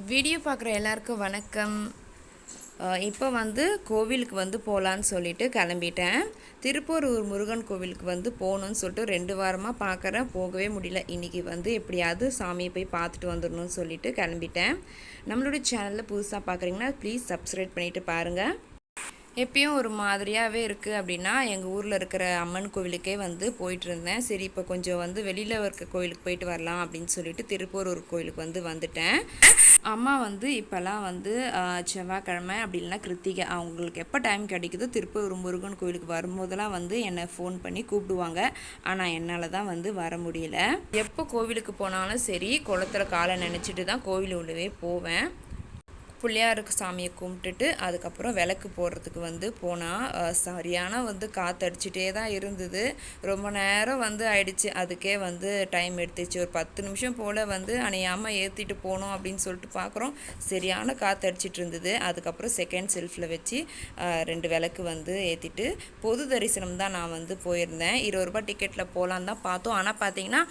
Video பார்க்குற எல்லாருக்கும் வணக்கம். இப்போ வந்து கோவிலுக்கு வந்து போகலான்னு சொல்லிட்டு கிளம்பிட்டேன். திருப்பூர் முருகன் கோவிலுக்கு வந்து போகணுன்னு சொல்லிட்டு ரெண்டு வாரமாக பார்க்குறேன் போகவே முடியல. இன்றைக்கி வந்து எப்படியாவது சாமியை போய் பார்த்துட்டு வந்துடணும்னு சொல்லிட்டு கிளம்பிட்டேன். நம்மளுடைய சேனலில் புதுசாக பார்க்குறீங்கன்னா ப்ளீஸ் சப்ஸ்கிரைப் பண்ணிவிட்டு பாருங்கள் எப்பயும் ஒரு மாதிரியாகவே இருக்குது அப்படின்னா எங்கள் ஊரில் இருக்கிற அம்மன் கோவிலுக்கே வந்து போயிட்டு இருந்தேன் சரி இப்போ கொஞ்சம் வந்து வெளியில் இருக்க கோயிலுக்கு போயிட்டு வரலாம் அப்படின்னு சொல்லிட்டு ஒரு கோயிலுக்கு வந்து வந்துட்டேன். அம்மா வந்து இப்போல்லாம் வந்து செவ்வாய்க்கிழமை அப்படி கிருத்திகை. அவங்களுக்கு எப்போ டைம் கிடைக்குதோ திருப்பூர் முருகன் கோயிலுக்கு வரும்போதெல்லாம் வந்து என்னை ஃபோன் பண்ணி கூப்பிடுவாங்க. ஆனால் என்னால் தான் வந்து வர முடியல. எப்போ கோவிலுக்கு போனாலும் சரி குளத்தில் காலை நினச்சிட்டு தான் கோவில் உள்ளவே போவேன். பிள்ளையாருக்கு சாமியை கும்பிட்டுட்டு அதுக்கப்புறம் விளக்கு போடுறதுக்கு வந்து போனால் சரியான வந்து காற்றடிச்சிட்டே தான் இருந்தது. ரொம்ப நேரம் வந்து ஆயிடுச்சு. அதுக்கே வந்து டைம் எடுத்துச்சு. ஒரு பத்து நிமிஷம் போல் வந்து அணையாமல் ஏற்றிட்டு போனோம் அப்படின்னு சொல்லிட்டு பார்க்குறோம் சரியான காற்றடிச்சிட்டு இருந்தது. அதுக்கப்புறம் செகண்ட் செல்ஃபில் வச்சு ரெண்டு விளக்கு வந்து ஏற்றிட்டு பொது தரிசனம் தான் நான் வந்து போயிருந்தேன். இருபது ரூபாய் டிக்கெட்டில் போகலான்னு தான் பார்த்தோம். ஆனால் பார்த்தீங்கன்னா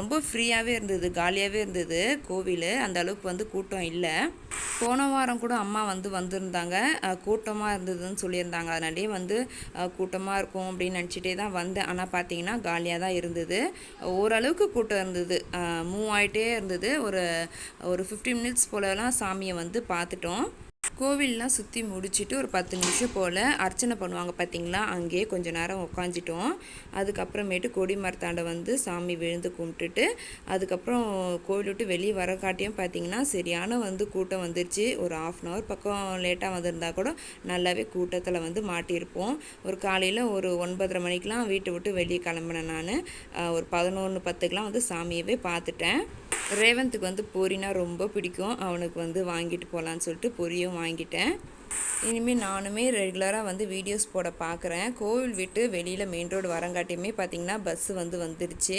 ரொம்ப ஃப்ரீயாகவே இருந்தது. காலியாகவே இருந்தது. கோவில் அந்த அளவுக்கு வந்து கூட்டம் இல்லை. போன வாரம் கூட அம்மா வந்து வந்திருந்தாங்க. கூட்டமாக இருந்ததுன்னு சொல்லியிருந்தாங்க. அதனாலே வந்து கூட்டமாக இருக்கும் அப்படின்னு நினச்சிட்டே தான் வந்தேன். ஆனால் பார்த்தீங்கன்னா காலியாக தான் இருந்தது. ஓரளவுக்கு கூட்டம் இருந்தது. மூவ் ஆகிட்டே இருந்தது. ஒரு ஒரு ஃபிஃப்டி மினிட்ஸ் போலலாம் சாமியை வந்து பார்த்துட்டோம். கோவில்லாம் சுற்றி முடிச்சுட்டு ஒரு பத்து நிமிஷம் போல் அர்ச்சனை பண்ணுவாங்க பார்த்திங்களா அங்கேயே கொஞ்சம் நேரம் உட்காந்துட்டோம் அதுக்கப்புறமேட்டு கொடி மரத்தாண்டை வந்து சாமி விழுந்து கும்பிட்டுட்டு அதுக்கப்புறம் கோவில் விட்டு வெளியே வர காட்டியும் பார்த்திங்கன்னா சரியான வந்து கூட்டம் வந்துருச்சு. ஒரு ஆஃப் அன் ஹவர் பக்கம் லேட்டாக வந்திருந்தா கூட நல்லாவே கூட்டத்தில் வந்து மாட்டியிருப்போம். ஒரு காலையில் ஒரு ஒன்பதரை மணிக்கெலாம் வீட்டை விட்டு வெளியே கிளம்புனேன் நான். ஒரு பதினொன்று பத்துக்கெலாம் வந்து சாமியவே பார்த்துட்டேன். ரேவந்த்துக்கு வந்து பொரினா ரொம்ப பிடிக்கும். அவனுக்கு வந்து வாங்கிட்டு போகலான்னு சொல்லிட்டு பொரியும் வாங்கிட்டேன். இனிமேல் நானுமே ரெகுலராக வந்து வீடியோஸ் போட பார்க்குறேன் கோவில் விட்டு வெளியில் மெயின் ரோடு வரங்காட்டியுமே பார்த்திங்கன்னா பஸ்ஸு வந்து வந்துருச்சு.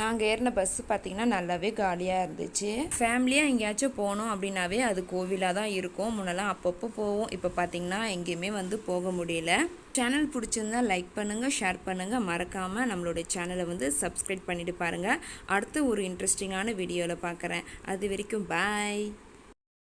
நாங்கள் ஏறின பஸ்ஸு பார்த்திங்கன்னா நல்லாவே காலியாக இருந்துச்சு. ஃபேமிலியாக எங்கேயாச்சும் போனோம் அப்படின்னாவே அது கோவிலாக தான் இருக்கும். முன்னெல்லாம் அப்பப்போ போவோம். இப்போ பார்த்திங்கன்னா எங்கேயுமே வந்து போக முடியல. சேனல் பிடிச்சிருந்தா லைக் பண்ணுங்கள் ஷேர் பண்ணுங்கள் மறக்காமல் நம்மளுடைய சேனலை வந்து சப்ஸ்கிரைப் பண்ணிவிட்டு பாருங்கள் அடுத்து ஒரு இன்ட்ரெஸ்டிங்கான வீடியோவில் பார்க்குறேன் அது வரைக்கும் பாய்